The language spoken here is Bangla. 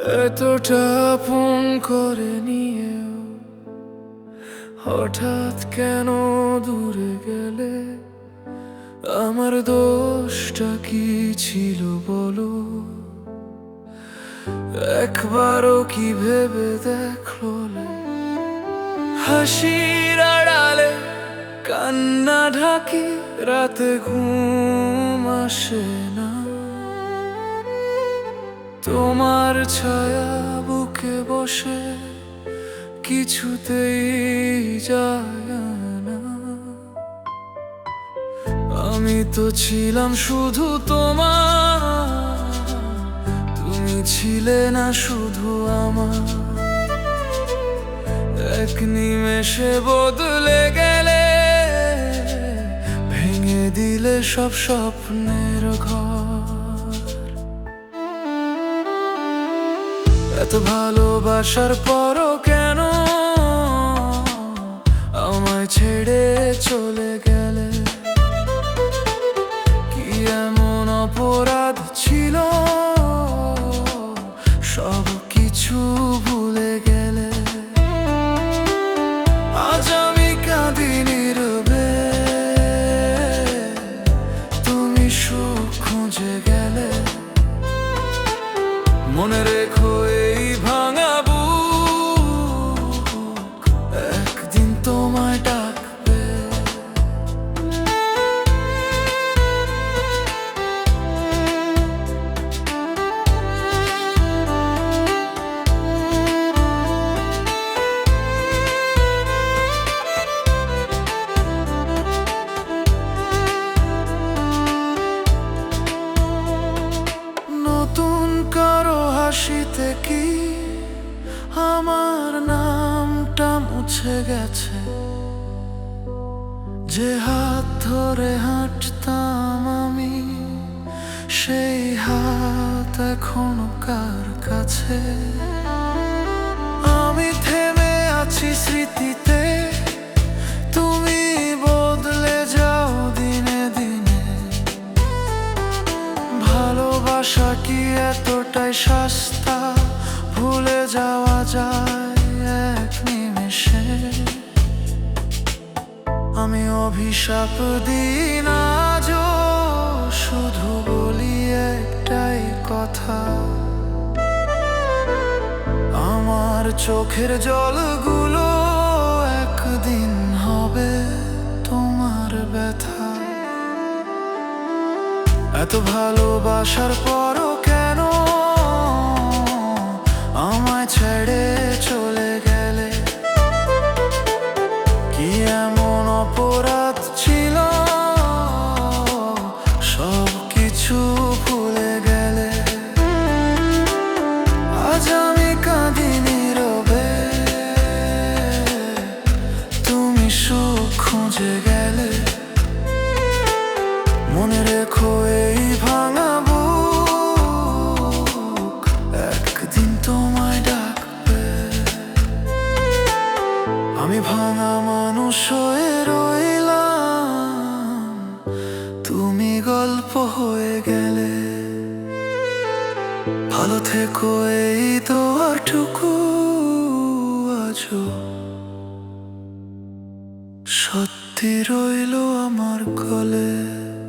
এতটা ফোন করে নিয়েও হঠাৎ কেন দূরে গেলে? আমার দোষটা কি ছিল বলো? একবারও কি ভেবে দেখল? হাসির আড়ালে কান্না ঢাকি, রাতে ঘুম আসে না। তোমার ছায়া বুকে বসে কিছুতেই যায় না। আমি তো ছিলাম শুধু তোমার, তুমি ছিলে না শুধু আমার। এক নিমেষে বদলে গেলে, ভেঙে দিলে সব স্বপ্নের এত ভালোবাসার পরও কেন আমায় ছেড়ে চলে গেলে? কি এমন অপরাধ ছিল? সব কিছু ভুলে গেলে। আজ আমি কাঁদি নীরবে। তুমি সুখ খুঁজে গেলে। মনে রেখো হাসিতে কি আমার নামটা মুছে গেছে? যে হাত ধরে হাঁটতাম আমি, সেই হাত এখনও কার কাছে? আমি থেমে আছি স্মৃতিতে অভিশাপ দিন আজও শুধু বলি একটাই কথা। আমার চোখের জলগুলো একদিন হবে তোমার ব্যথা। এত ভালোবাসার পরও আমি ভাঙা মানুষ হয়ে রইলাম। তুমি গল্প হয়ে গেলে। ভালো থেকো এই দোয়াটুকু আজও। সত্যি রইল আমার গলে